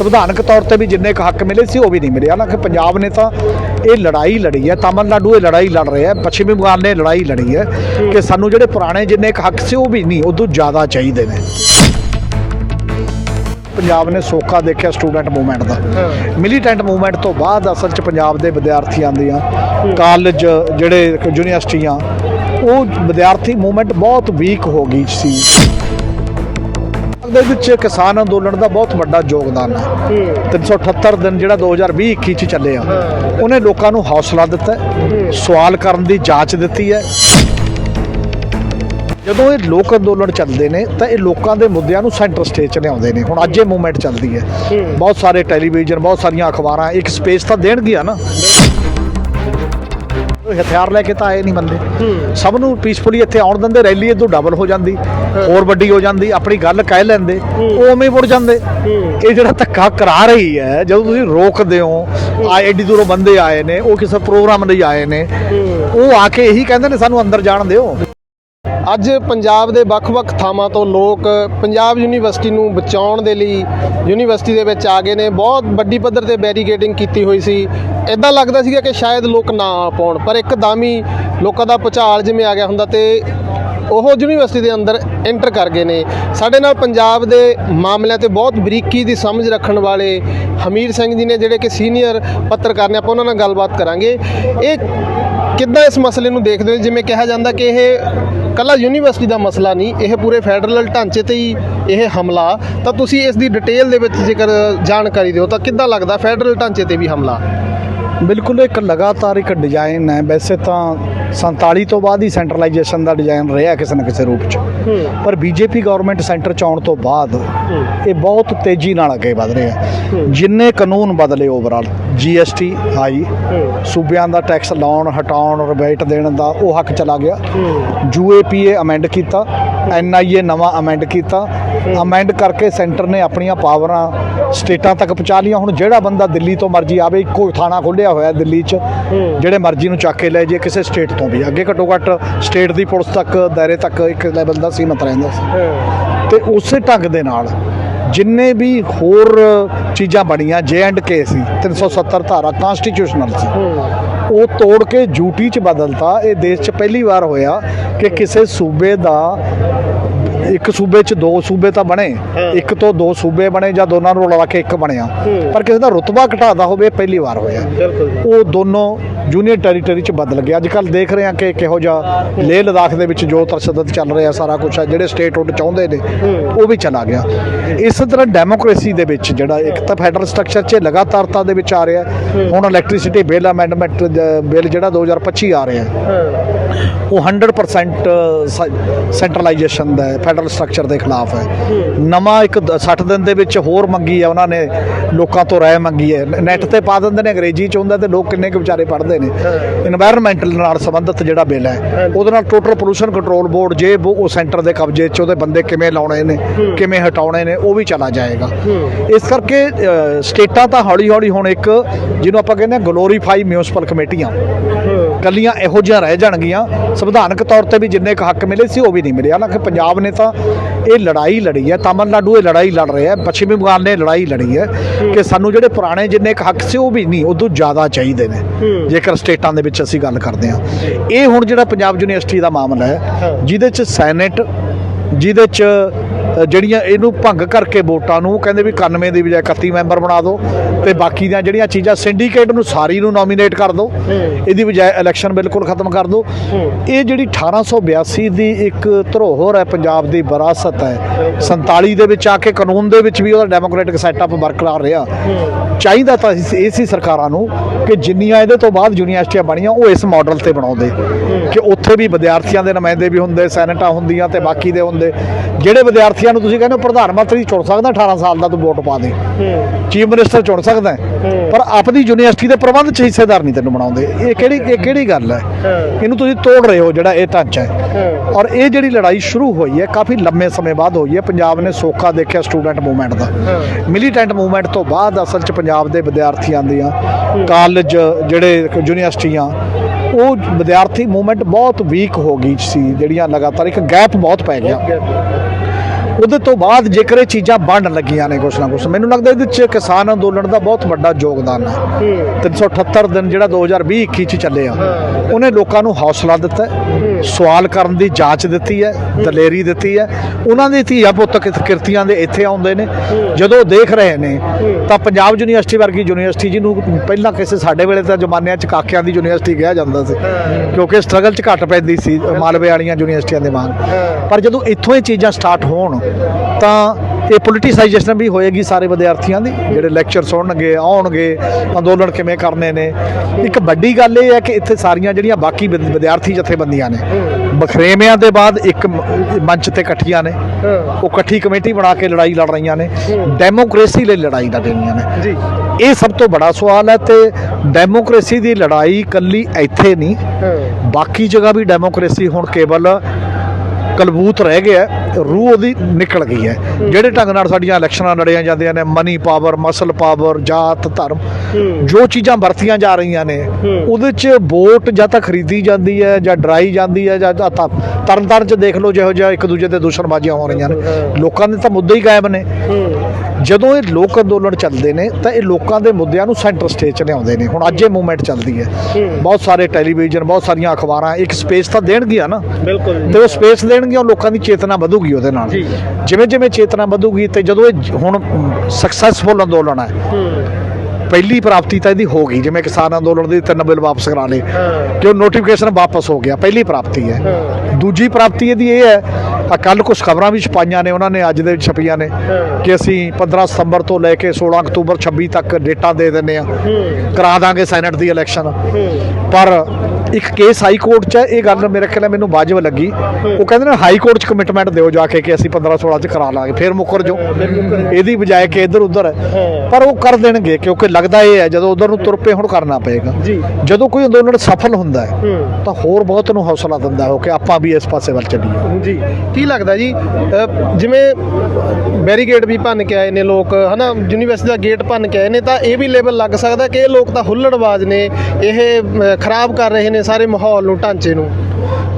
ਸੰਵਿਧਾਨਕ ਤੌਰ ਤੇ ਵੀ ਜਿੰਨੇ ਕੁ ਹੱਕ ਮਿਲੇ ਸੀ ਉਹ ਵੀ ਨਹੀਂ ਮਿਲੇ। ਹਾਲਾਂਕਿ ਪੰਜਾਬ ਨੇ ਤਾਂ ਇਹ ਲੜਾਈ ਲੜੀ ਹੈ। ਤਾਮਿਲਨਾਡੂ ਇਹ ਲੜਾਈ ਲੜ ਰਿਹਾ ਹੈ। ਪੱਛਮੀ ਬੰਗਾਲ ਨੇ ਲੜਾਈ ਲੜੀ ਹੈ ਕਿ ਸਾਨੂੰ ਜਿਹੜੇ ਪੁਰਾਣੇ ਜਿੰਨੇ ਕੁ ਹੱਕ ਸੀ ਉਹ ਵੀ ਨਹੀਂ ਉਦੋਂ ਜ਼ਿਆਦਾ ਚਾਹੀਦੇ ਨੇ। ਪੰਜਾਬ ਨੇ ਸੋਖਾ ਦੇਖਿਆ ਸਟੂਡੈਂਟ ਮੂਵਮੈਂਟ ਦਾ। ਮਿਲੀਟੈਂਟ ਮੂਵਮੈਂਟ ਤੋਂ ਬਾਅਦ ਅਸਲ 'ਚ ਪੰਜਾਬ ਦੇ ਵਿਦਿਆਰਥੀਆਂ ਦੀਆਂ ਕਾਲਜ ਜਿਹੜੇ ਯੂਨੀਵਰਸਿਟੀਆਂ ਉਹ ਵਿਦਿਆਰਥੀ ਮੂਵਮੈਂਟ ਬਹੁਤ ਵੀਕ ਹੋ ਗਈ ਸੀ। ਦੇ ਵਿੱਚ ਕਿਸਾਨ ਅੰਦੋਲਨ ਦਾ ਬਹੁਤ ਵੱਡਾ ਯੋਗਦਾਨ ਹੈ। 378 ਦਿਨ ਜਿਹੜਾ 2020 21 ਚ ਚੱਲੇ ਆ। ਉਹਨੇ ਲੋਕਾਂ ਨੂੰ ਹੌਸਲਾ ਦਿੱਤਾ ਸਵਾਲ ਕਰਨ ਦੀ ਜਾਂਚ ਦਿੱਤੀ ਹੈ। ਜਦੋਂ ਇਹ ਲੋਕ ਅੰਦੋਲਨ ਚੱਲਦੇ ਨੇ ਤਾਂ ਇਹ ਲੋਕਾਂ ਦੇ ਮੁੱਦਿਆਂ ਨੂੰ ਸੈਂਟਰ ਸਟੇਜ 'ਚ ਲਿਆਉਂਦੇ ਨੇ। ਹੁਣ ਅੱਜ ਇਹ ਮੂਵਮੈਂਟ ਚੱਲਦੀ ਹੈ। ਬਹੁਤ ਸਾਰੇ ਟੈਲੀਵਿਜ਼ਨ ਬਹੁਤ ਸਾਰੀਆਂ ਅਖਬਾਰਾਂ ਇੱਕ ਸਪੇਸ ਤਾਂ ਦੇਣਗੀਆਂ ਨਾ। ਹਥਿਆਰ ਲੈ ਕੇ ਤਾਂ ਆਏ ਨਹੀਂ ਬੰਦੇ। ਸਭ ਨੂੰ ਪੀਸਫੁਲੀ ਇੱਥੇ ਆਉਣ ਦਿੰਦੇ ਰੈਲੀ ਇਦੋਂ ਡਬਲ ਹੋ ਜਾਂਦੀ ਹੋਰ ਵੱਡੀ ਹੋ ਜਾਂਦੀ ਆਪਣੀ ਗੱਲ ਕਹਿ ਲੈਂਦੇ ਉਹ ਉਵੇਂ ਮੁੜ ਜਾਂਦੇ। ਇਹ ਜਿਹੜਾ ਧੱਕਾ ਕਰਾ ਰਹੀ ਹੈ ਜਦੋਂ ਤੁਸੀਂ ਰੋਕਦੇ ਹੋ ਆ ਐਡੀ ਦੂਰੋਂ ਬੰਦੇ ਆਏ ਨੇ ਉਹ ਕਿਸੇ ਪ੍ਰੋਗਰਾਮ ਲਈ ਆਏ ਨੇ ਉਹ ਆ ਕੇ ਇਹੀ ਕਹਿੰਦੇ ਨੇ ਸਾਨੂੰ ਅੰਦਰ ਜਾਣ ਦਿਓ। ਅੱਜ ਪੰਜਾਬ ਦੇ ਵੱਖ-ਵੱਖ ਥਾਵਾਂ ਤੋਂ ਲੋਕ ਪੰਜਾਬ ਯੂਨੀਵਰਸਿਟੀ ਨੂੰ ਬਚਾਉਣ ਦੇ ਲਈ ਯੂਨੀਵਰਸਿਟੀ ਦੇ ਵਿੱਚ ਆ ਗਏ ਨੇ। ਬਹੁਤ ਵੱਡੀ ਪੱਧਰ ਤੇ ਬੈਰੀਕੇਡਿੰਗ ਕੀਤੀ ਹੋਈ ਸੀ। ਇਦਾਂ ਲੱਗਦਾ ਸੀਗਾ ਕਿ ਸ਼ਾਇਦ ਲੋਕ ਨਾ ਆ ਪਾਉਣ, ਪਰ ਇੱਕਦਮ ਹੀ ਲੋਕਾਂ ਦਾ ਭੁਚਾਲ ਜਿਵੇਂ ਆ ਗਿਆ ਹੁੰਦਾ ਤੇ ਉਹ ਯੂਨੀਵਰਸਿਟੀ ਦੇ ਅੰਦਰ ਐਂਟਰ ਕਰ ਗਏ ਨੇ। ਸਾਡੇ ਨਾਲ ਪੰਜਾਬ ਦੇ ਮਾਮਲਿਆਂ ਤੇ ਬਹੁਤ ਬਰੀਕੀ ਦੀ ਸਮਝ ਰੱਖਣ ਵਾਲੇ ਹਮੀਰ ਸਿੰਘ ਜੀ ਨੇ ਜਿਹੜੇ ਕਿ ਸੀਨੀਅਰ ਪੱਤਰਕਾਰ ਨੇ, ਆਪਾਂ ਉਹਨਾਂ ਨਾਲ ਗੱਲਬਾਤ ਕਰਾਂਗੇ। ਇਹ ਕਿੱਦਾਂ ਇਸ ਮਸਲੇ ਨੂੰ ਦੇਖਦੇ ਹੋ ਜਿਵੇਂ ਕਿਹਾ ਜਾਂਦਾ ਕਿ ਇਹ ਕੱਲਾ ਯੂਨੀਵਰਸਿਟੀ ਦਾ ਮਸਲਾ ਨਹੀਂ, ਇਹ ਪੂਰੇ ਫੈਡਰਲ ਢਾਂਚੇ ਤੇ ਹੀ ਇਹ ਹਮਲਾ। ਤਾਂ ਤੁਸੀਂ ਇਸ ਦੀ ਡਿਟੇਲ ਦੇ ਵਿੱਚ ਜੇਕਰ ਜਾਣਕਾਰੀ ਦਿਓ, ਤਾਂ ਕਿੱਦਾਂ ਲੱਗਦਾ ਫੈਡਰਲ ਢਾਂਚੇ ਤੇ ਵੀ ਹਮਲਾ? ਬਿਲਕੁਲ ਇੱਕ ਲਗਾਤਾਰ ਇੱਕ ਡਿਜ਼ਾਈਨ ਹੈ। ਵੈਸੇ ਤਾਂ 47 ਤੋਂ ਬਾਅਦ ਹੀ ਸੈਂਟਰਲਾਈਜੇਸ਼ਨ ਦਾ ਡਿਜ਼ਾਈਨ ਰਿਹਾ ਕਿਸੇ ਨਾ ਕਿਸੇ ਰੂਪ 'ਚ। ਪਰ ਬੀਜੇਪੀ ਗਵਰਨਮੈਂਟ ਸੈਂਟਰ 'ਚ ਆਉਣ ਤੋਂ ਬਾਅਦ ਇਹ ਬਹੁਤ ਤੇਜ਼ੀ ਨਾਲ ਅੱਗੇ ਵਧ ਰਿਹਾ। ਜਿੰਨੇ ਕਾਨੂੰਨ ਬਦਲੇ ਓਵਰਆਲ ਜੀਐਸਟੀ ਆਈ ਸੂਬਿਆਂ ਦਾ ਟੈਕਸ ਲਾਉਣ ਹਟਾਉਣ ਰਿਬੇਟ ਦੇਣ ਦਾ ਉਹ ਹੱਕ ਚਲਾ ਗਿਆ। ਯੂਏਪੀਏ ਅਮੈਂਡ ਕੀਤਾ ਐਨਆਈਏ ਨਵਾਂ ਅਮੈਂਡ ਕੀਤਾ। ਅਮੈਂਡ ਕਰਕੇ ਸੈਂਟਰ ਨੇ ਆਪਣੀਆਂ ਪਾਵਰਾਂ ਸਟੇਟਾਂ ਤੱਕ ਪਹੁੰਚਾ ਲਈਆਂ। ਹੁਣ ਜਿਹੜਾ ਬੰਦਾ ਦਿੱਲੀ ਤੋਂ ਮਰਜ਼ੀ ਆਵੇ, ਇੱਕੋ ਥਾਣਾ ਖੋਲ੍ਹਿਆ ਹੋਇਆ ਦਿੱਲੀ 'ਚ, ਜਿਹੜੇ ਮਰਜ਼ੀ ਨੂੰ ਚੱਕ ਕੇ ਲੈ ਜੇ ਕਿਸੇ ਸਟੇਟ ਤੋਂ ਵੀ। ਅੱਗੇ ਘੱਟੋ ਘੱਟ ਸਟੇਟ ਦੀ ਪੁਲਿਸ ਤੱਕ, ਦਾਇਰੇ ਤੱਕ ਇੱਕ ਲੈਵਲ ਦਾ ਸੀਮਤ ਰਹਿੰਦਾ ਸੀ। ਤੇ ਉਸੇ ਢੰਗ ਦੇ ਨਾਲ ਜਿੰਨੇ ਵੀ ਹੋਰ ਚੀਜ਼ਾਂ ਬਣੀਆਂ ਜੇ ਐਂਡ ਕੇ ਸੀ 370 ਧਾਰਾ ਕਨਸਟੀਟਿਊਸ਼ਨਲ ਸੀ, ਉਹ ਤੋੜ ਕੇ ਯੂਟੀ ਚ ਬਦਲਤਾ। ਇਹ ਦੇਸ਼ ਚ ਪਹਿਲੀ ਵਾਰ ਹੋਇਆ ਕਿ ਕਿਸੇ ਸੂਬੇ ਦਾ ਇੱਕ ਸੂਬੇ ਚ ਦੋ ਸੂਬੇ ਤਾਂ ਬਣੇ ਇੱਕ ਤੋਂ ਦੋ ਸੂਬੇ ਬਣੇ ਜਾਂ ਦੋਨਾਂ ਨੂੰ ਰਲਾ ਕੇ ਇੱਕ ਬਣਿਆ। ਪਰ ਕਿਸੇ ਦਾ ਰੁਤਬਾ ਘਟਾਦਾ ਹੋਵੇ ਪਹਿਲੀ ਵਾਰ ਹੋਇਆ। ਉਹ ਦੋਨੋਂ ਜੂਨੀਅਰ ਟੈਰੀਟਰੀ ਚ ਬਦਲ ਗਿਆ ਅੱਜ ਕੱਲ ਦੇਖ ਰਹੇ ਹਾਂ ਕਿ ਕਿਹੋ ਜਿਹਾ ਲੇਹ ਲਦਾਖ ਦੇ ਵਿੱਚ ਜੋ ਤਰਸ਼ਦਤ ਚੱਲ ਰਿਹਾ ਸਾਰਾ ਕੁਝ ਹੈ ਜਿਹੜੇ ਸਟੇਟ ਹੁੱਡ ਚਾਹੁੰਦੇ ਨੇ ਉਹ ਵੀ ਚਲਾ ਗਿਆ। ਇਸ ਤਰ੍ਹਾਂ ਡੈਮੋਕ੍ਰੇਸੀ ਦੇ ਵਿੱਚ ਜਿਹੜਾ ਇੱਕ ਤਾਂ ਫੈਡਰਲ ਸਟਰਕਚਰ 'ਚ ਲਗਾਤਾਰਤਾ ਦੇ ਵਿੱਚ ਆ ਰਿਹਾ। ਹੁਣ ਇਲੈਕਟ੍ਰਿਸਿਟੀ ਬਿੱਲ ਅਮੈਂਡਮੈਂਟ ਬਿੱਲ ਜਿਹੜਾ 2025 ਆ ਰਿਹਾ। ਹੈ। ਉਹ 100% ਸੈਂਟਰਲਾਈਜੇਸ਼ਨ ਦਾ ਫੈਡਰਲ ਸਟਰਕਚਰ ਦੇ ਖਿਲਾਫ ਹੈ। ਨਵਾਂ ਇੱਕ 60 ਦਿਨ ਦੇ ਵਿੱਚ ਹੋਰ ਮੰਗੀ ਹੈ ਉਹਨਾਂ ਨੇ ਲੋਕਾਂ ਤੋਂ ਰਾਏ ਮੰਗੀ ਹੈ। ਨੈਟ ਤੇ ਪਾ ਦਿੰਦੇ ਨੇ ਅੰਗਰੇਜ਼ੀ ਚ ਹੁੰਦਾ ਤੇ ਲੋਕ ਕਿੰਨੇ ਕੁ ਵਿਚਾਰੇ ਪੜ੍ਹਦੇ ਨੇ। এনवायरमेंटਲ ਨਾਲ ਸੰਬੰਧਿਤ ਜਿਹੜਾ ਬਿੱਲ ਹੈ ਉਹਦੇ ਨਾਲ ਟੋਟਲ ਪੋਲੂਸ਼ਨ ਕੰਟਰੋਲ ਬੋਰਡ ਜੇ ਉਹ ਸੈਂਟਰ ਦੇ ਕਬਜ਼ੇ 'ਚ ਉਹਦੇ ਬੰਦੇ ਕਿਵੇਂ ਲਾਉਣੇ ਨੇ ਕਿਵੇਂ ਹਟਾਉਣੇ ਨੇ ਉਹ ਵੀ ਚਲਾ ਜਾਏਗਾ। ਇਸ ਕਰਕੇ ਸਟੇਟਾਂ ਤਾਂ ਹੌਲੀ-ਹੌਲੀ ਹੁਣ ਇੱਕ ਜਿਹਨੂੰ ਆਪਾਂ ਕਹਿੰਦੇ ਆ ਗਲੋਰੀਫਾਈ ਮਿਊਨਿਸਪਲ ਕਮੇਟੀਆਂ। ਕੱਲੀਆਂ ਇਹੋ ਜਿਹੀਆਂ ਰਹਿ ਜਾਣਗੀਆਂ। ਸੰਵਿਧਾਨਕ ਤੌਰ ਤੇ ਵੀ ਜਿੰਨੇ ਕੁ ਹੱਕ ਮਿਲੇ ਸੀ ਉਹ ਵੀ ਨਹੀਂ ਮਿਲੇ। ਹਾਲਾਂਕਿ ਪੰਜਾਬ ਨੇ ਤਾਂ ਇਹ ਲੜਾਈ ਲੜੀ ਹੈ। ਤਾਮਿਲਨਾਡੂ ਇਹ ਲੜਾਈ ਲੜ ਰਿਹਾ ਹੈ। ਪੱਛਮੀ ਬੰਗਾਲ ਨੇ ਲੜਾਈ ਲੜੀ ਹੈ ਕਿ ਸਾਨੂੰ ਜਿਹੜੇ ਪੁਰਾਣੇ ਜਿੰਨੇ ਕੁ ਹੱਕ ਸੀ ਉਹ ਵੀ ਨਹੀਂ ਉਦੋਂ ਜ਼ਿਆਦਾ ਚਾਹੀਦੇ ਨੇ। ਜੇਕਰ ਸਟੇਟਾਂ ਦੇ ਵਿੱਚ ਅਸੀਂ ਗੱਲ ਕਰਦੇ ਹਾਂ। ਇਹ ਹੁਣ ਜਿਹੜਾ ਪੰਜਾਬ ਯੂਨੀਵਰਸਿਟੀ ਦਾ ਮਾਮਲਾ ਹੈ। ਜਿਹਦੇ ਚ ਸੈਨੇਟ ਜਿਹਦੇ ਚ ਜਿਹੜੀਆਂ ਇਹਨੂੰ ਭੰਗ ਕਰਕੇ ਵੋਟਾਂ ਨੂੰ ਕਹਿੰਦੇ ਵੀ 91 ਦੀ ਬਜਾਏ 31 ਮੈਂਬਰ ਬਣਾ ਦਿਓ ਤੇ ਬਾਕੀ ਦੀਆਂ ਜਿਹੜੀਆਂ ਚੀਜ਼ਾਂ ਸਿੰਡੀਕੇਟ ਨੂੰ ਸਾਰੀ ਨੂੰ ਨੋਮੀਨੇਟ ਕਰ ਦਿਓ। ਇਹਦੀ ਬਜਾਏ ਇਲੈਕਸ਼ਨ ਬਿਲਕੁਲ ਖਤਮ ਕਰ ਦਿਓ। ਇਹ ਜਿਹੜੀ 1882 ਦੀ ਇੱਕ ਧਰੋਹਰ ਹੈ ਪੰਜਾਬ ਦੀ ਵਿਰਾਸਤ ਹੈ 47 ਦੇ ਵਿੱਚ ਆ ਕੇ ਕਾਨੂੰਨ ਦੇ ਵਿੱਚ ਵੀ ਉਹਦਾ ਡੈਮੋਕ੍ਰੈਟਿਕ ਸੈਟਅਪ ਬਰਕਰਾਰ ਰਿਹਾ। ਚਾਹੀਦਾ ਤਾਂ ਇਸ ਇਹ ਸੀ ਸਰਕਾਰਾਂ ਨੂੰ ਕਿ ਜਿੰਨੀਆਂ ਇਹਦੇ ਤੋਂ ਬਾਅਦ ਯੂਨੀਵਰਸਿਟੀਆਂ ਬਣੀਆਂ ਉਹ ਇਸ ਮਾਡਲ ਤੇ ਬਣਾਉਂਦੇ। ਕਿ ਉੱਥੇ ਵੀ ਵਿਦਿਆਰਥੀਆਂ ਦੇ ਨੁਮਾਇੰਦੇ ਵੀ ਹੁੰਦੇ ਸੈਨੇਟਾਂ ਹੁੰਦੀਆਂ ਤੇ ਬਾਕੀ ਦੇ ਹੁੰਦੇ। ਜਿਹੜੇ ਵਿਦਿਆਰਥੀਆਂ ਨੂੰ ਤੁਸੀਂ ਕਹਿੰਦੇ ਹੋ ਪ੍ਰਧਾਨ ਮੰਤਰੀ ਚੁਣ ਸਕਦਾ 18 ਸਾਲ ਦਾ ਤੂੰ ਵੋਟ ਪਾ ਦੇ। ਚੀਫ ਮਿਨਿਸਟਰ ਚੁਣ ਸਕਦਾ। ਪਰ ਆਪਣੀ ਯੂਨੀਵਰਸਿਟੀ ਦੇ ਪ੍ਰਬੰਧ 'ਚ ਹਿੱਸੇਦਾਰ ਨਹੀਂ ਤੈਨੂੰ ਬਣਾਉਂਦੇ। ਇਹ ਕਿਹੜੀ ਇਹ ਕਿਹੜੀ ਗੱਲ ਹੈ? ਇਹਨੂੰ ਤੁਸੀਂ ਤੋੜ ਰਹੇ ਹੋ ਜਿਹੜਾ ਇਹ ਢਾਂਚਾ ਹੈ। ਔਰ ਇਹ ਜਿਹੜੀ ਲੜਾਈ ਸ਼ੁਰੂ ਹੋਈ ਹੈ ਕਾਫੀ ਲੰਮੇ ਸਮੇਂ ਬਾਅਦ ਹੋਈ ਹੈ। ਪੰਜਾਬ ਨੇ ਸੋਖਾ ਦੇਖਿਆ ਸਟੂਡੈਂਟ ਮੂਵਮੈਂਟ ਦਾ। ਮਿਲੀਟੈਂਟ ਮੂਵਮੈਂਟ ਤੋਂ ਬਾਅਦ ਅਸਲ 'ਚ ਪੰਜਾਬ ਦੇ ਵਿਦਿਆਰਥੀਆਂ ਦੀਆਂ ਕਾਲਜ ਜਿਹੜੇ ਯੂਨੀਵਰਸਿਟੀਆਂ ਉਹ ਵਿਦਿਆਰਥੀ ਮੂਵਮੈਂਟ ਬਹੁਤ ਵੀਕ ਹੋ ਗਈ ਸੀ, ਜਿਹੜੀਆਂ ਲਗਾਤਾਰ ਇੱਕ ਗੈਪ ਬਹੁਤ ਪੈ ਗਿਆ। ਉਹਦੇ ਤੋਂ ਬਾਅਦ ਜੇਕਰ ਇਹ ਚੀਜ਼ਾਂ ਬਣਨ ਲੱਗੀਆਂ ਨੇ ਕੁਛ ਨਾ ਕੁਛ ਮੈਨੂੰ ਲੱਗਦਾ ਇਹਦੇ 'ਚ ਕਿਸਾਨ ਅੰਦੋਲਨ ਦਾ ਬਹੁਤ ਵੱਡਾ ਯੋਗਦਾਨ ਹੈ। 378 ਦਿਨ ਜਿਹੜਾ 2020 21 ਚ ਚੱਲੇ ਆ ਉਹਨੇ ਲੋਕਾਂ ਨੂੰ ਹੌਸਲਾ ਦਿੱਤਾ ਸਵਾਲ ਕਰਨ ਦੀ ਜਾਂਚ ਦਿੱਤੀ ਹੈ ਦਲੇਰੀ ਦਿੱਤੀ ਹੈ। ਉਹਨਾਂ ਦੀ ਧੀਆ ਪੁੱਤ ਕਿਰਤੀਆਂ ਦੇ ਇੱਥੇ ਆਉਂਦੇ ਨੇ ਜਦੋਂ ਦੇਖ ਰਹੇ ਨੇ ਤਾਂ ਪੰਜਾਬ ਯੂਨੀਵਰਸਿਟੀ ਵਰਗੀ ਯੂਨੀਵਰਸਿਟੀ ਜਿਹਨੂੰ ਪਹਿਲਾਂ ਕਿਸੇ ਸਾਡੇ ਵੇਲੇ ਤਾਂ ਜ਼ਮਾਨਿਆਂ ਚ ਕਾਕਿਆਂ ਦੀ ਯੂਨੀਵਰਸਿਟੀ ਕਿਹਾ ਜਾਂਦਾ ਸੀ ਕਿਉਂਕਿ ਸਟਰਗਲ ਚ ਘੱਟ ਪੈਂਦੀ ਸੀ ਮਾਲਵੇ ਵਾਲੀਆਂ ਯੂਨੀਵਰਸਿਟੀਆਂ ਦੇ ਵਾਂਗ ਪਰ ਜਦੋਂ ਇੱਥੋਂ ਇਹ ਚੀਜ਼ਾਂ ਸਟਾਰਟ ਹੋਣ ਤਾਂ ਇਹ ਪੋਲਿਟਿਸਾਈਜੇਸ਼ਨ ਵੀ ਹੋਏਗੀ ਸਾਰੇ ਵਿਦਿਆਰਥੀਆਂ ਦੀ ਜਿਹੜੇ ਲੈਕਚਰ ਸੁਣਨਗੇ ਆਉਣਗੇ ਅੰਦੋਲਨ ਕਿਵੇਂ ਕਰਨੇ ਨੇ। ਇੱਕ ਵੱਡੀ ਗੱਲ ਇਹ ਹੈ ਕਿ ਇੱਥੇ ਸਾਰੀਆਂ ਜਿਹੜੀਆਂ ਬਾਕੀ ਵਿਦ- ਵਿਦਿਆਰਥੀ ਜਥੇਬੰਦੀਆਂ ਨੇ ਬਖਰੇਵਿਆਂ ਦੇ ਬਾਅਦ ਇੱਕ ਮੰਚ ਤੇ ਇਕੱਠੀਆਂ ਨੇ। ਉਹ ਇਕੱਠੀ ਕਮੇਟੀ ਬਣਾ ਕੇ ਲੜਾਈ ਲੜ ਰਹੀਆਂ ਨੇ। ਡੈਮੋਕ੍ਰੇਸੀ ਲਈ ਲੜਾਈ ਲੜ ਰਹੀਆਂ ਨੇ। ਜੀ। ਇਹ ਸਭ ਤੋਂ ਬੜਾ ਸਵਾਲ ਹੈ ਤੇ ਡੈਮੋਕ੍ਰੇਸੀ ਦੀ ਲੜਾਈ ਕੱਲੀ ਇੱਥੇ ਨਹੀਂ। ਬਾਕੀ ਜਗ੍ਹਾ ਵੀ ਡੈਮੋਕ੍ਰੇਸੀ ਹੁਣ ਕੇਵਲ ਕਲਬੂਤ ਰਹਿ ਗਿਆ ਰੂਹ ਉਹਦੀ ਨਿਕਲ ਗਈ ਹੈ। ਜਿਹੜੇ ਢੰਗ ਨਾਲ ਸਾਡੀਆਂ ਇਲੈਕਸ਼ਨਾਂ ਲੜੀਆਂ ਜਾਂਦੀਆਂ ਨੇ ਮਨੀ ਪਾਵਰ ਮਸਲ ਪਾਵਰ ਜਾਤ ਧਰਮ ਜੋ ਚੀਜ਼ਾਂ ਵਰਤੀਆਂ ਜਾ ਰਹੀਆਂ ਨੇ ਉਹਦੇ 'ਚ ਵੋਟ ਜਾਂ ਤਾਂ ਖਰੀਦੀ ਜਾਂਦੀ ਹੈ ਜਾਂ ਡਰਾਈ ਜਾਂਦੀ ਹੈ ਜਾਂ ਤਾਂ ਤਰਨ ਤਾਰਨ 'ਚ ਦੇਖ ਲਓ ਜਿਹੋ ਜਿਹਾ ਇੱਕ ਦੂਜੇ ਤੇ ਦੁਸ਼ਮਣਬਾਜ਼ੀਆਂ ਹੋ ਰਹੀਆਂ ਨੇ। ਲੋਕਾਂ ਦੇ ਤਾਂ ਮੁੱਦੇ ਹੀ ਗਾਇਬ ਨੇ। ਜਦੋਂ ਇਹ ਲੋਕ ਅੰਦੋਲਨ ਚੱਲਦੇ ਨੇ ਤਾਂ ਇਹ ਲੋਕਾਂ ਦੇ ਮੁੱਦਿਆਂ ਨੂੰ ਸੈਂਟਰ ਸਟੇਜ 'ਚ ਲਿਆਉਂਦੇ ਨੇ। ਹੁਣ ਅੱਜ ਇਹ ਮੂਵਮੈਂਟ ਚੱਲਦੀ ਹੈ। ਬਹੁਤ ਸਾਰੇ ਟੈਲੀਵਿਜ਼ਨ ਬਹੁਤ ਸਾਰੀਆਂ ਅਖਬਾਰਾਂ ਇੱਕ ਸਪੇਸ ਤਾਂ ਦੇਣਗੀਆਂ ਨਾ। ਬਿਲਕੁਲ। ਤੇ ਉਹ ਸਪੇਸ ਦੇਣਗੀਆਂ। ਉਹ ਲੋਕਾਂ ਦੀ ਚੇਤਨਾ ਵਧੂਗੀ ਉਹਦੇ ਨਾਲ। ਜਿਵੇਂ ਜਿਵੇਂ ਚੇਤਨਾ ਵਧੂਗੀ ਤੇ ਜਦੋਂ ਇਹ ਹੁਣ ਸਕਸੈਸਫੁਲ ਅੰਦੋਲਨ ਹੈ ਪਹਿਲੀ ਪ੍ਰਾਪਤੀ ਤਾਂ ਇਹਦੀ ਹੋ ਗਈ ਜਿਵੇਂ ਕਿਸਾਨ ਅੰਦੋਲਨ ਦੇ ਤਿੰਨ ਬਿੱਲ ਵਾਪਸ ਕਰਾ ਲਏ ਕਿ ਉਹ ਨੋਟੀਫਿਕੇਸ਼ਨ ਵਾਪਸ ਹੋ ਗਿਆ ਪਹਿਲੀ ਪ੍ਰਾਪਤੀ ਹੈ। ਦੂਜੀ ਪ੍ਰਾਪਤੀ ਇਹਦੀ ਇਹ ਹੈ ਆ ਕੱਲ ਕੁਝ ਖਬਰਾਂ ਵੀ ਛਪਾਈਆਂ ਨੇ ਉਹਨਾਂ ਨੇ ਅੱਜ ਦੇ ਵਿੱਚ ਛਪੀਆਂ ਨੇ ਕਿ ਅਸੀਂ 15 ਸਤੰਬਰ ਤੋਂ ਲੈ ਕੇ 16 ਅਕਤੂਬਰ 26 ਤੱਕ ਡੇਟਾਂ ਦੇ ਦਿੰਨੇ ਆ ਕਰਾ ਦਾਂਗੇ ਸੈਨੇਟ ਦੀ ਇਲੈਕਸ਼ਨ ਪਰ ਇੱਕ ਕੇਸ ਹਾਈ ਕੋਰਟ 'ਚ ਹੈ, ਇਹ ਗੱਲ ਮੇਰੇ ਖਿਆਲ ਨਾਲ ਮੈਨੂੰ ਵਾਜਬ ਲੱਗੀ। ਉਹ ਕਹਿੰਦੇ ਨੇ ਹਾਈ ਕੋਰਟ 'ਚ ਕਮਿਟਮੈਂਟ ਦਿਓ ਜਾ ਕੇ ਕਿ ਅਸੀਂ 15 16 'ਚ ਕਰਾ ਲਾਂਗੇ ਫਿਰ ਮੁੱਕਰ ਜੋ ਇਹਦੀ ਬਜਾਏ ਕਿ ਇੱਧਰ ਉੱਧਰ ਹੈ। ਪਰ ਉਹ ਕਰ ਦੇਣਗੇ ਕਿਉਂਕਿ ਲੱਗਦਾ ਇਹ ਹੈ ਜਦੋਂ ਉਧਰ ਨੂੰ ਤੁਰ ਪਏ ਹੁਣ ਕਰਨਾ ਪਏਗਾ। ਜੀ। ਜਦੋਂ ਕੋਈ ਅੰਦੋਲਨ ਸਫਲ ਹੁੰਦਾ ਹੈ ਤਾਂ ਹੋਰ ਬਹੁਤ ਨੂੰ ਹੌਸਲਾ ਦਿੰਦਾ ਹੈ ਕਿ ਆਪਾਂ ਵੀ ਇਸ ਪਾਸੇ ਵੱਲ ਚੱਲੀਏ। ਜੀ। ਕੀ ਲੱਗਦਾ ਜੀ ਜਿਵੇਂ ਬੈਰੀਗੇਡ ਵੀ ਭੰਨ ਕੇ ਆਏ ਨੇ ਲੋਕ ਹਨਾ ਯੂਨੀਵਰਸਿਟੀ ਦਾ ਗੇਟ ਭੰਨ ਕੇ ਆਏ ਨੇ ਤਾਂ ਇਹ ਵੀ ਲੇਬਲ ਲੱਗ ਸਕਦਾ ਕਿ ਇਹ ਲੋਕ ਤਾਂ ਹੁੱਲੜਬਾਜ਼ ਨੇ ਇਹ ਖਰਾਬ ਕਰ ਰਹੇ ਨੇ ਸਾਰੇ ਮਾਹੌਲ ਨੂੰ ਢਾਂਚੇ ਨੂੰ।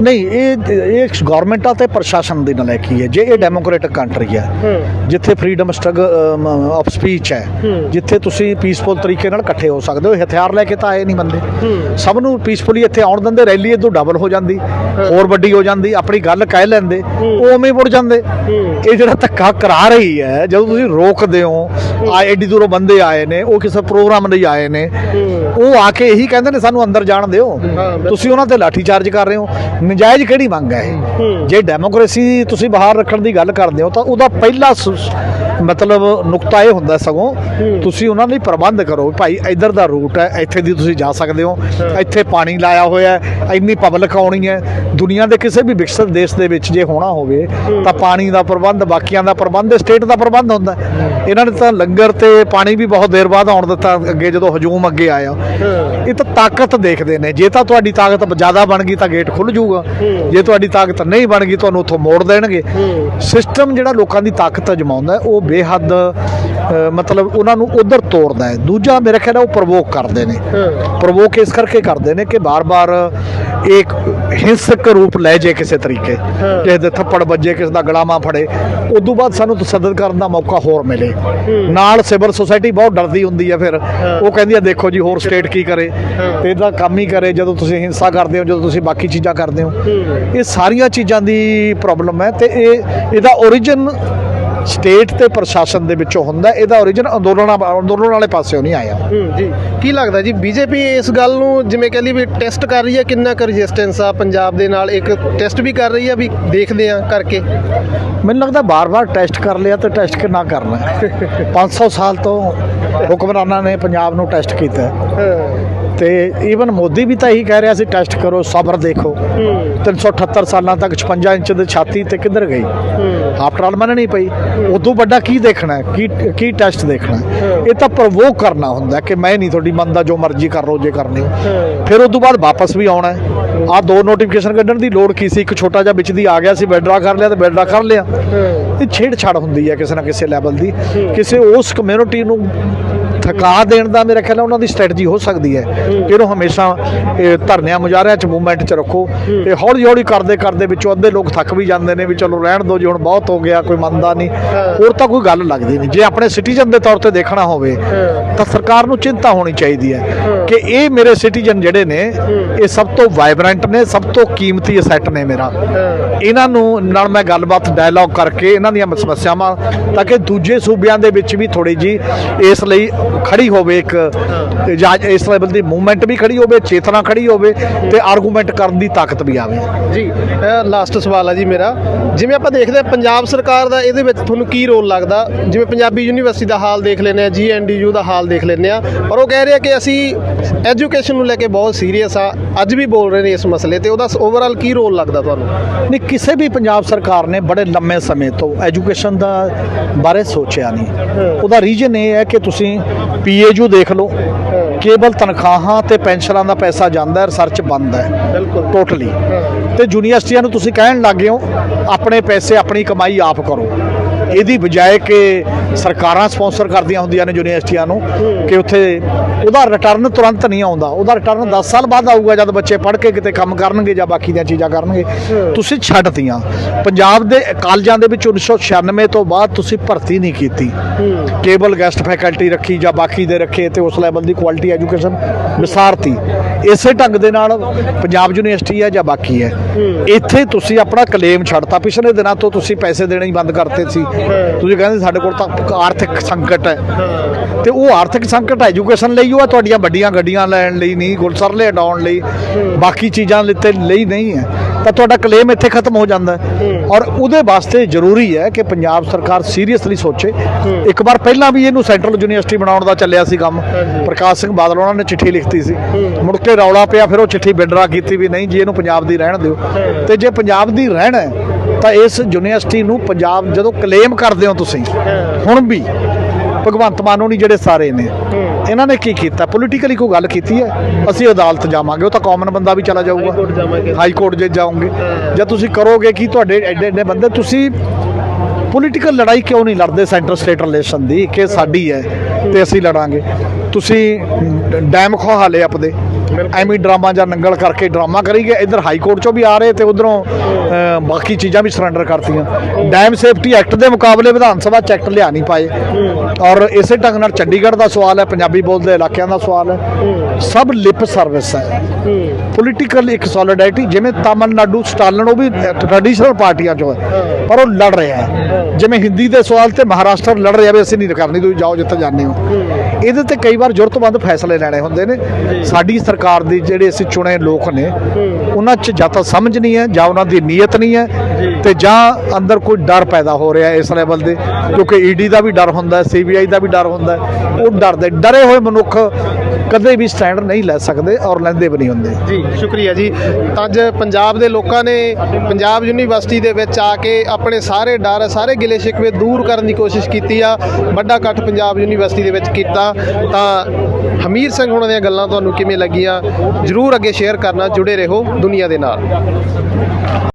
ਨਹੀਂ ਇਹ ਇਹ ਗਵਰਨਮੈਂਟਾਂ ਤੇ ਪ੍ਰਸ਼ਾਸਨ ਦੀ ਨਲਾਇਕੀ ਹੈ। ਜੇ ਇਹ ਡੈਮੋਕ੍ਰੈਟਿਕ ਕੰਟਰੀ ਹੈ ਜਿੱਥੇ ਫਰੀडम ਸਟਰਗਲ ਆਫ ਸਪੀਚ ਹੈ ਜਿੱਥੇ ਤੁਸੀਂ ਪੀਸਫੁਲ ਤਰੀਕੇ ਨਾਲ ਇਕੱਠੇ ਹੋ ਸਕਦੇ ਹੋ ਹਥਿਆਰ ਲੈ ਕੇ ਤਾਂ ਆਏ ਨਹੀਂ ਬੰਦੇ। ਸਭ ਨੂੰ ਪੀਸਫੁਲੀ ਇੱਥੇ ਆਉਣ ਦਿੰਦੇ ਰੈਲੀ ਇਦੋਂ ਡਬਲ ਹੋ ਜਾਂਦੀ ਹੋਰ ਵੱਡੀ ਹੋ ਜਾਂਦੀ ਆਪਣੀ ਗੱਲ ਕਹਿ ਲੈਂਦੇ ਉਹ ਉਵੇਂ ਮੁੜ ਜਾਂਦੇ। ਇਹ ਜਿਹੜਾ ਧੱਕਾ ਕਰਾ ਰਹੀ ਹੈ ਜਦੋਂ ਤੁਸੀਂ ਰੋਕਦੇ ਹੋ ਆ ਐਡੀ ਦੂਰੋਂ ਬੰਦੇ ਆਏ ਨੇ ਉਹ ਕਿਸੇ ਪ੍ਰੋਗਰਾਮ ਲਈ ਆਏ ਨੇ ਉਹ ਆ ਕੇ ਇਹੀ ਕਹਿੰਦੇ ਨੇ ਸਾਨੂੰ ਅੰਦਰ ਜਾਣ ਦਿਓ। ਤੁਸੀਂ ਉਹਨਾਂ ਤੇ ਲਾਠੀ ਚਾਰਜ ਕਰ ਰਹੇ ਹੋ। ਨਜਾਇਜ਼ ਕਿਹੜੀ ਮੰਗ ਹੈ ਇਹ? ਜੇ ਡੈਮੋਕ੍ਰੇਸੀ ਤੁਸੀਂ ਬਾਹਰ ਰੱਖਣ ਦੀ ਗੱਲ ਕਰਦੇ ਹੋ ਤਾਂ ਉਹਦਾ ਪਹਿਲਾ ਮਤਲਬ ਨੁਕਤਾ ਇਹ ਹੁੰਦਾ ਸਗੋਂ ਤੁਸੀਂ ਉਹਨਾਂ ਲਈ ਪ੍ਰਬੰਧ ਕਰੋ ਭਾਈ ਇੱਧਰ ਦਾ ਰੂਟ ਹੈ ਇੱਥੇ ਦੀ ਤੁਸੀਂ ਜਾ ਸਕਦੇ ਹੋ ਇੱਥੇ ਪਾਣੀ ਲਾਇਆ ਹੋਇਆ ਹੈ ਇੰਨੀ ਪਬਲਿਕ ਆਉਣੀ ਹੈ ਦੁਨੀਆ ਦੇ ਕਿਸੇ ਵੀ ਵਿਕਸਿਤ ਦੇਸ਼ ਦੇ ਵਿੱਚ ਜੇ ਹੋਣਾ ਹੋਵੇ ਤਾਂ ਪਾਣੀ ਦਾ ਪ੍ਰਬੰਧ ਬਾਕੀਆਂ ਦਾ ਪ੍ਰਬੰਧ ਸਟੇਟ ਦਾ ਪ੍ਰਬੰਧ ਹੁੰਦਾ। ਇਹਨਾਂ ਨੇ ਤਾਂ ਲੰਗਰ ਤੇ ਪਾਣੀ ਵੀ ਬਹੁਤ ਦੇਰ ਬਾਅਦ ਆਉਣ ਦਿੱਤਾ ਅੱਗੇ ਜਦੋਂ ਹਜੂਮ ਅੱਗੇ ਆਇਆ। ਇਹ ਤਾਂ ਤਾਕਤ ਦੇਖਦੇ ਨੇ ਜੇ ਤਾਂ ਤੁਹਾਡੀ ਤਾਕਤ ਜ਼ਿਆਦਾ ਬਣ ਗਈ ਤਾਂ ਗੇਟ ਖੁੱਲ ਜਾਊਗਾ। ਜੇ ਤੁਹਾਡੀ ਤਾਕਤ ਨਹੀਂ ਬਣ ਗਈ ਤੁਹਾਨੂੰ ਉੱਥੋਂ ਮੋੜ ਦੇਣਗੇ। ਸਿਸਟਮ ਜਿਹੜਾ ਲੋਕਾਂ ਦੀ ਤਾਕਤ ਅਜਮਾਉਂਦਾ ਉਹ ਬੇਹੱਦ ਮਤਲਬ ਉਹਨਾਂ ਨੂੰ ਉਧਰ ਤੋੜਦਾ ਹੈ। ਦੂਜਾ ਮੇਰੇ ਖਿਆਲ ਨਾਲ ਉਹ ਪ੍ਰਵੋਕ ਕਰਦੇ ਨੇ। ਪ੍ਰਵੋਕ ਇਸ ਕਰਕੇ ਕਰਦੇ ਨੇ ਕਿ ਬਾਰ-ਬਾਰ ਇੱਕ ਹਿੰਸਕ ਰੂਪ ਲੈ ਜੇ ਕਿਸੇ ਤਰੀਕੇ। ਕਿਸੇ ਦੇ ਥੱਪੜ ਵੱਜੇ ਕਿਸੇ ਦਾ ਗਲਾਮਾ ਫੜੇ। ਉਦੋਂ ਬਾਅਦ ਸਾਨੂੰ ਤਸੱਦਦ ਕਰਨ ਦਾ ਮੌਕਾ ਹੋਰ ਮਿਲੇ। ਨਾਲ ਸਿਵਲ ਸੁਸਾਇਟੀ ਬਹੁਤ ਡਰਦੀ ਹੁੰਦੀ ਹੈ ਫਿਰ। ਉਹ ਕਹਿੰਦੀ ਹੈ ਦੇਖੋ ਜੀ ਹੋਰ ਸਟੇਟ ਕੀ ਕਰੇ। ਤੇ ਇਹਦਾ ਕੰਮ ਹੀ ਕਰੇ ਜਦੋਂ ਤੁਸੀਂ ਹਿੰਸਾ ਕਰਦੇ ਹੋ ਜਦੋਂ ਤੁਸੀਂ ਬਾਕੀ ਚੀਜ਼ਾਂ ਕਰਦੇ ਹੋ। ਇਹ ਸਾਰੀਆਂ ਚੀਜ਼ਾਂ ਦੀ ਪ੍ਰੋਬਲਮ ਹੈ ਤੇ ਇਹ ਇਹਦਾ origin ਸਟੇਟ ਤੇ ਪ੍ਰਸ਼ਾਸਨ ਦੇ ਵਿੱਚੋਂ ਹੁੰਦਾ। ਇਹਦਾ origin ਅੰਦੋਲਨਾਂ ਅੰਦੋਲਨ ਵਾਲੇ ਪਾਸਿਓਂ ਨਹੀਂ ਆਇਆ ਜੀ ਕੀ ਲੱਗਦਾ ਜੀ ਬੀਜੇਪੀ ਇਸ ਗੱਲ ਨੂੰ ਜਿਵੇਂ ਕਹ ਲਈ ਵੀ ਟੈਸਟ ਕਰ ਰਹੀ ਹੈ ਕਿੰਨਾ ਕੁ ਰੈਜ਼ਿਸਟੈਂਸ ਆ ਪੰਜਾਬ ਦੇ ਨਾਲ ਇੱਕ ਟੈਸਟ ਵੀ ਕਰ ਰਹੀ ਆ ਵੀ ਦੇਖਦੇ ਆ ਕਰਕੇ ਮੈਨੂੰ ਲੱਗਦਾ ਬਾਰ-ਬਾਰ ਟੈਸਟ ਕਰ ਲਿਆ ਤੇ ਟੈਸਟ ਕਿੰਨਾ ਕਰਨਾ ਹੈ। 500 ਸਾਲ ਤੋਂ ਹੁਕਮਰਾਨਾਂ ਨੇ ਪੰਜਾਬ ਨੂੰ ਟੈਸਟ ਕੀਤਾ ਹੈ। ਤੇ ਈਵਨ ਮੋਦੀ ਵੀ ਤਾਂ ਇਹੀ ਕਹਿ ਰਿਹਾ ਸੀ ਟੈਸਟ ਕਰੋ ਸਬਰ ਦੇਖੋ। 378 ਸਾਲਾਂ ਤੱਕ 56 ਇੰਚ ਦੀ ਛਾਤੀ ਤੇ ਕਿੱਧਰ ਗਈ? ਆਫਟਰ ਆਲ ਮੰਨਣੀ ਪਈ। ਉਦੋਂ ਵੱਡਾ ਕੀ ਦੇਖਣਾ ਹੈ? ਕੀ ਕੀ ਟੈਸਟ ਦੇਖਣਾ ਹੈ? ਇਹ ਤਾਂ ਪ੍ਰਵੋਕ ਕਰਨਾ ਹੁੰਦਾ ਕਿ ਮੈਂ ਨਹੀਂ ਤੁਹਾਡੀ ਮੰਨਦਾ ਜੋ ਮਰਜ਼ੀ ਕਰ ਲਓ ਜੇ ਕਰਨੀ। ਫਿਰ ਉਦੋਂ ਬਾਅਦ ਵਾਪਸ ਵੀ ਆਉਣਾ ਹੈ। ਆ ਦੋ ਨੋਟੀਫਿਕੇਸ਼ਨ ਕੱਢਣ ਦੀ ਲੋੜ ਕੀ ਸੀ? ਇੱਕ ਛੋਟਾ ਜਿਹਾ ਵਿੱਚ ਦੀ ਆ ਗਿਆ ਸੀ ਵਿਡਰਾ ਕਰ ਲਿਆ ਤੇ ਵਿਡਰਾ ਕਰ ਲਿਆ। ਇਹ ਛੇੜਛਾੜ ਹੁੰਦੀ ਹੈ ਕਿਸੇ ਨਾ ਕਿਸੇ ਲੈਵਲ ਦੀ। ਕਿਸੇ ਉਸ ਕਮਿਊਨਿਟੀ ਨੂੰ ਥਕਾ ਦੇਣ ਦਾ ਮੇਰੇ ਖਿਆਲ ਉਹਨਾਂ ਦੀ ਸਟ੍ਰੈਟਜੀ ਹੋ ਸਕਦੀ ਹੈ। ਇਹਨੂੰ ਹਮੇਸ਼ਾ, ਇਹ ਧਰਨਿਆਂ ਮੁਜ਼ਾਹਰਿਆਂ 'ਚ ਮੂਵਮੈਂਟ 'ਚ ਰੱਖੋ। ਇਹ ਹੌਲੀ ਹੌਲੀ ਕਰਦੇ ਕਰਦੇ ਵਿੱਚੋਂ ਅੱਧੇ ਲੋਕ ਥੱਕ ਵੀ ਜਾਂਦੇ ਨੇ ਵੀ ਚਲੋ ਰਹਿਣ ਦਿਓ ਜੀ, ਹੁਣ ਬਹੁਤ ਹੋ ਗਿਆ, ਕੋਈ ਮੰਨਦਾ ਨਹੀਂ। ਹੋਰ ਤਾਂ ਕੋਈ ਗੱਲ ਲੱਗਦੀ ਨਹੀਂ। ਜੇ ਆਪਣੇ ਸਿਟੀਜ਼ਨ ਦੇ ਤੌਰ ਤੇ ਦੇਖਣਾ ਹੋਵੇ, ਤਾਂ ਸਰਕਾਰ ਨੂੰ ਚਿੰਤਾ ਹੋਣੀ ਚਾਹੀਦੀ ਹੈ। ਕਿ ਇਹ ਮੇਰੇ ਸਿਟੀਜ਼ਨ ਜਿਹੜੇ ਨੇ ਇਹ ਸਭ ਤੋਂ ਵਾਈਬ੍ਰੈਂਟ ਨੇ ਸਭ ਤੋਂ ਕੀਮਤੀ ਅਸੈਟ ਨੇ ਮੇਰਾ। ਇਹਨਾਂ ਨੂੰ ਨਾਲ ਮੈਂ ਗੱਲਬਾਤ ਡਾਇਲੌਗ ਕਰਕੇ ਇਹਨਾਂ ਦੀਆਂ ਸਮੱਸਿਆਵਾਂ ਤਾਂ ਕਿ ਦੂਜੇ ਸੂਬਿਆਂ ਦੇ ਵਿੱਚ ਵੀ ਥੋੜੀ ਜੀ ਇਸ ਲਈ ਖੜੀ ਹੋਵੇ ਇੱਕ ਜਾਂ ਇਸ ਲੈਵਲ ਦੀ ਮੂਵਮੈਂਟ ਵੀ ਖੜੀ ਹੋਵੇ ਚੇਤਨਾ ਖੜੀ ਹੋਵੇ ਤੇ ਆਰਗੂਮੈਂਟ ਕਰਨ ਦੀ ਤਾਕਤ ਵੀ ਆਵੇ। ਜੀ ਲਾਸਟ ਸਵਾਲ ਹੈ ਜੀ ਮੇਰਾ। ਜਿਵੇਂ ਆਪਾਂ ਦੇਖਦੇ ਹਾਂ ਪੰਜਾਬ ਸਰਕਾਰ ਦਾ ਇਹਦੇ ਵਿੱਚ ਤੁਹਾਨੂੰ ਕੀ ਰੋਲ ਲੱਗਦਾ? ਜਿਵੇਂ ਪੰਜਾਬੀ ਯੂਨੀਵਰਸਿਟੀ ਦਾ ਹਾਲ ਦੇਖ ਲੈਂਦੇ ਆ ਜੀਐਨਡੀਯੂ ਦਾ ਹਾਲ ਦੇਖ ਲੈਂਦੇ ਆ ਪਰ ਉਹ ਕਹਿ ਰਹੇ ਆ ਕਿ ਅਸੀਂ ਐਜੂਕੇਸ਼ਨ ਨੂੰ ਲੈ ਕੇ ਬਹੁਤ ਸੀਰੀਅਸ ਆ। ਅੱਜ ਵੀ ਬੋਲ ਰਹੇ ਨੇ ਇਸ ਮਸਲੇ ਤੇ। ਉਹਦਾ ਓਵਰਆਲ ਕੀ ਰੋਲ ਲੱਗਦਾ ਤੁਹਾਨੂੰ? ਨਹੀਂ ਕਿਸੇ ਵੀ ਪੰਜਾਬ ਸਰਕਾਰ ਨੇ ਬੜੇ ਲੰਮੇ ਸਮੇਂ ਤੋਂ ਐਜੂਕੇਸ਼ਨ ਦਾ ਬਾਰੇ ਸੋਚਿਆ ਨਹੀਂ। ਉਹਦਾ ਰੀਜਨ ਇਹ ਹੈ ਕਿ ਤੁਸੀਂ ਪੀਏਯੂ ਦੇਖ ਲਓ। ਕੇਵਲ ਤਨਖਾਹਾਂ ਤੇ ਪੈਨਸ਼ਨਾਂ ਦਾ ਪੈਸਾ ਜਾਂਦਾ ਹੈ ਰਿਸਰਚ ਬੰਦ ਹੈ। ਬਿਲਕੁਲ। ਟੋਟਲੀ ਤੇ ਯੂਨੀਵਰਸਿਟੀਆਂ ਨੂੰ ਤੁਸੀਂ ਕਹਿਣ ਲੱਗੇ ਹੋ ਆਪਣੇ ਪੈਸੇ ਆਪਣੀ ਕਮਾਈ ਆਪ ਕਰੋ। ਇਹਦੀ ਬਜਾਏ ਕਿ ਸਰਕਾਰਾਂ ਸਪਾਂਸਰ ਕਰਦੀਆਂ ਹੁੰਦੀਆਂ ਨੇ ਯੂਨੀਵਰਸਿਟੀਆਂ ਨੂੰ ਕਿ ਉੱਥੇ ਉਹਦਾ ਰਿਟਰਨ ਤੁਰੰਤ ਨਹੀਂ ਆਉਂਦਾ। ਉਹਦਾ ਰਿਟਰਨ 10 ਸਾਲ ਬਾਅਦ ਆਊਗਾ ਜਦ ਬੱਚੇ ਪੜ੍ਹ ਕੇ ਕਿਤੇ ਕੰਮ ਕਰਨਗੇ ਜਾਂ ਬਾਕੀ ਦੀਆਂ ਚੀਜ਼ਾਂ ਕਰਨਗੇ। ਤੁਸੀਂ ਛੱਡਤੀਆਂ। ਪੰਜਾਬ ਦੇ ਕਾਲਜਾਂ ਦੇ ਵਿੱਚ 1996 ਤੋਂ ਬਾਅਦ ਤੁਸੀਂ ਭਰਤੀ ਨਹੀਂ ਕੀਤੀ। ਕੇਬਲ ਗੈਸਟ ਫੈਕਲਟੀ ਰੱਖੀ ਜਾਂ ਬਾਕੀ ਦੇ ਰੱਖੇ ਤੇ ਉਸ ਲੈਵਲ ਦੀ ਕੁਆਲਿਟੀ ਐਜੂਕੇਸ਼ਨ ਵਿਸਾਰਤੀ। ਇਸੇ ਢੰਗ ਦੇ ਨਾਲ ਪੰਜਾਬ ਯੂਨੀਵਰਸਿਟੀ ਹੈ ਜਾਂ ਬਾਕੀ ਹੈ। ਇੱਥੇ ਤੁਸੀਂ ਆਪਣਾ ਕਲੇਮ ਛੱਡਤਾ। ਪਿਛਲੇ ਦਿਨਾਂ ਤੋਂ ਤੁਸੀਂ ਪੈਸੇ ਦੇਣੇ ਹੀ ਬੰਦ ਕਰਤੇ ਸੀ। ਤੁਸੀਂ ਕਹਿੰਦੇ ਸਾਡੇ ਕੋਲ ਤਾਂ ਆਰਥਿਕ ਸੰਕਟ ਹੈ। ਤੇ ਉਹ ਆਰਥਿਕ ਸੰਕਟ ਐਜੂਕੇਸ਼ਨ ਲਈ ਉਹ ਹੈ, ਤੁਹਾਡੀਆਂ ਵੱਡੀਆਂ ਗੱਡੀਆਂ ਲੈਣ ਲਈ ਨਹੀਂ, ਗੁਲਸਰਲੇ ਹਟਾਉਣ ਲਈ। ਬਾਕੀ ਚੀਜ਼ਾਂ ਲਿੱਤੇ ਲਈ ਨਹੀਂ ਹੈ। ਤਾਂ ਤੁਹਾਡਾ ਕਲੇਮ ਇੱਥੇ ਖਤਮ ਹੋ ਜਾਂਦਾ ਹੈ। ਔਰ ਉਹਦੇ ਵਾਸਤੇ ਜ਼ਰੂਰੀ ਹੈ ਕਿ ਪੰਜਾਬ ਸਰਕਾਰ ਸੀਰੀਅਸਲੀ ਸੋਚੇ। ਇੱਕ ਵਾਰ ਪਹਿਲਾਂ ਵੀ ਇਹਨੂੰ ਸੈਂਟਰਲ ਯੂਨੀਵਰਸਿਟੀ ਬਣਾਉਣ ਦਾ ਚੱਲਿਆ ਸੀ ਕੰਮ। ਪ੍ਰਕਾਸ਼ ਸਿੰਘ ਬਾਦਲ ਉਹਨਾਂ ਨੇ ਚਿੱਠੀ ਲਿਖਤੀ ਸੀ। ਮੁੜ ਕੇ ਰੌਲਾ ਪਿਆ ਫਿਰ ਉਹ ਚਿੱਠੀ ਵਿਡਰਾ ਕੀਤੀ ਵੀ ਨਹੀਂ ਜੀ ਇਹਨੂੰ ਪੰਜਾਬ ਦੀ ਰਹਿਣ ਦਿਓ। ਤੇ ਜੇ ਪੰਜਾਬ ਦੀ ਰਹਿਣਾ ਹੈ, ਤਾਂ ਇਸ ਯੂਨੀਵਰਸਿਟੀ ਨੂੰ ਪੰਜਾਬ ਜਦੋਂ ਕਲੇਮ ਕਰਦੇ ਹੋ ਤੁਸੀਂ ਹੁਣ ਵੀ ਭਗਵੰਤ ਮਾਨ ਹੋਣੀ ਜਿਹੜੇ ਸਾਰੇ ਨੇ ਇਹਨਾਂ ਨੇ ਕੀ ਕੀਤਾ? ਪੋਲੀਟੀਕਲੀ ਕੋਈ ਗੱਲ ਕੀਤੀ ਹੈ? ਅਸੀਂ ਅਦਾਲਤ ਜਾਵਾਂਗੇ ਉਹ ਤਾਂ ਕਾਮਨ ਬੰਦਾ ਵੀ ਚਲਾ ਜਾਊਗਾ। ਹਾਈ ਕੋਰਟ ਜੇ ਜਾਓਗੇ। ਜਾਂ ਤੁਸੀਂ ਕਰੋਗੇ ਕੀ ਤੁਹਾਡੇ ਐਡੇ ਐਡੇ ਬੰਦੇ ਤੁਸੀਂ ਪੋਲੀਟੀਕਲ ਲੜਾਈ ਕਿਉਂ ਨਹੀਂ ਲੜਦੇ ਸੈਂਟਰ ਸਟੇਟ ਰਿਲੇਸ਼ਨ ਦੀ? ਕਿ ਸਾਡੀ ਹੈ ਤੇ ਅਸੀਂ ਲੜਾਂਗੇ। ਤੁਸੀਂ ਡੈਮ ਖੋਹਾ ਲਏ ਆਪਦੇ। ਐਵੇਂ ਡਰਾਮਾ ਜਾਂ ਨੰਗਲ ਕਰਕੇ ਡਰਾਮਾ ਕਰੀ ਕਰੀਗੇ ਇੱਧਰ ਹਾਈ ਕੋਰਟ ਚੋਂ ਵੀ ਆ ਰਹੇ ਤੇ ਉਧਰੋਂ ਬਾਕੀ ਚੀਜ਼ਾਂ ਵੀ ਸਰੈਂਡਰ ਕਰਤੀਆਂ। ਡੈਮ ਸੇਫਟੀ ਐਕਟ ਦੇ ਮੁਕਾਬਲੇ ਵਿਧਾਨ ਸਭਾ ਚ ਐਕਟ ਲਿਆ ਨਹੀਂ ਪਾਏ। ਔਰ ਇਸੇ ਢੰਗ ਨਾਲ ਚੰਡੀਗੜ੍ਹ ਦਾ ਸਵਾਲ ਹੈ, ਪੰਜਾਬੀ ਬੋਲਦੇ ਇਲਾਕਿਆਂ ਦਾ ਸਵਾਲ ਹੈ। ਸਭ ਲਿਪ ਸਰਵਿਸ ਹੈ। ਪੋਲੀਟੀਕਲ ਇੱਕ ਸੋਲਿਡੈਰਿਟੀ ਜਿਵੇਂ ਤਾਮਿਲਨਾਡੂ, ਸਟਾਲਨ, ਉਹ ਵੀ ਟ੍ਰੈਡੀਸ਼ਨਲ ਪਾਰਟੀਆਂ ਚੋਂ ਹੈ, ਪਰ ਉਹ ਲੜ ਰਿਹਾ ਹੈ। ਜਿਵੇਂ ਹਿੰਦੀ ਦੇ ਸਵਾਲ ਤੇ ਮਹਾਰਾਸ਼ਟਰ ਲੜ ਰਿਹਾ ਵੀ ਅਸੀਂ ਨਹੀਂ ਕਰਨੀ, ਤੁਸੀਂ ਜਾਓ ਜਿੱਥੇ ਜਾਂਦੇ ਹੋ। ਇਹਦੇ ਤੇ ਕਈ ਵਾਰ ਜ਼ਰੂਰਤਮੰਦ ਫੈਸਲੇ ਲੈਣੇ ਹੁੰਦੇ ਨੇ। ਸਾਡੀ ਸਰਕਾਰ ਦੀ ਜਿਹੜੇ ਅਸੀਂ ਚੁਣੇ ਲੋਕ ਨੇ ਉਹਨਾਂ 'ਚ ਜਾਂ ਤਾਂ ਸਮਝ ਨਹੀਂ ਹੈ ਜਾਂ ਉਹਨਾਂ ਦੀ ਨੀਅਤ ਨਹੀਂ ਹੈ ਤੇ ਜਾਂ ਅੰਦਰ ਕੋਈ ਡਰ ਪੈਦਾ ਹੋ ਰਿਹਾ ਇਸ ਲੈਵਲ ਦੇ। ਕਿਉਂਕਿ ਈਡੀ ਦਾ ਵੀ ਡਰ ਹੁੰਦਾ ਹੈ ਸੀਬੀਆਈ ਦਾ ਵੀ ਡਰ ਹੁੰਦਾ ਹੈ। ਉਹ ਡਰਦੇ ਡਰੇ ਹੋਏ ਮਨੁੱਖ ਕਦੇ ਵੀ ਸਟੈਂਡ ਨਹੀਂ ਲੈ ਸਕਦੇ ਔਰ ਲੈਂਦੇ ਵੀ ਨਹੀਂ ਹੁੰਦੇ। ਜੀ, ਸ਼ੁਕਰੀਆ ਜੀ। ਤਾਂ ਅੱਜ ਪੰਜਾਬ ਦੇ ਲੋਕਾਂ ਨੇ ਪੰਜਾਬ ਯੂਨੀਵਰਸਿਟੀ ਦੇ ਵਿੱਚ ਆ ਕੇ ਆਪਣੇ ਸਾਰੇ ਡਰ, ਸਾਰੇ ਗਿਲੇ ਸ਼ਿਕਵੇ ਦੂਰ ਕਰਨ ਦੀ ਕੋਸ਼ਿਸ਼ ਕੀਤੀ ਆ। ਵੱਡਾ ਇਕੱਠ ਪੰਜਾਬ ਯੂਨੀਵਰਸਿਟੀ ਦੇ ਵਿੱਚ ਕੀਤਾ। ਤਾਂ ਹਮੀਰ ਸਿੰਘ ਹੁਣਾਂ ਦੀਆਂ ਗੱਲਾਂ ਤੁਹਾਨੂੰ ਕਿਵੇਂ ਲੱਗੀਆਂ? ਜਰੂਰ ਅੱਗੇ ਸ਼ੇਅਰ ਕਰਨਾ, ਜੁੜੇ ਰਹੋ ਦੁਨੀਆ ਦੇ ਨਾਲ।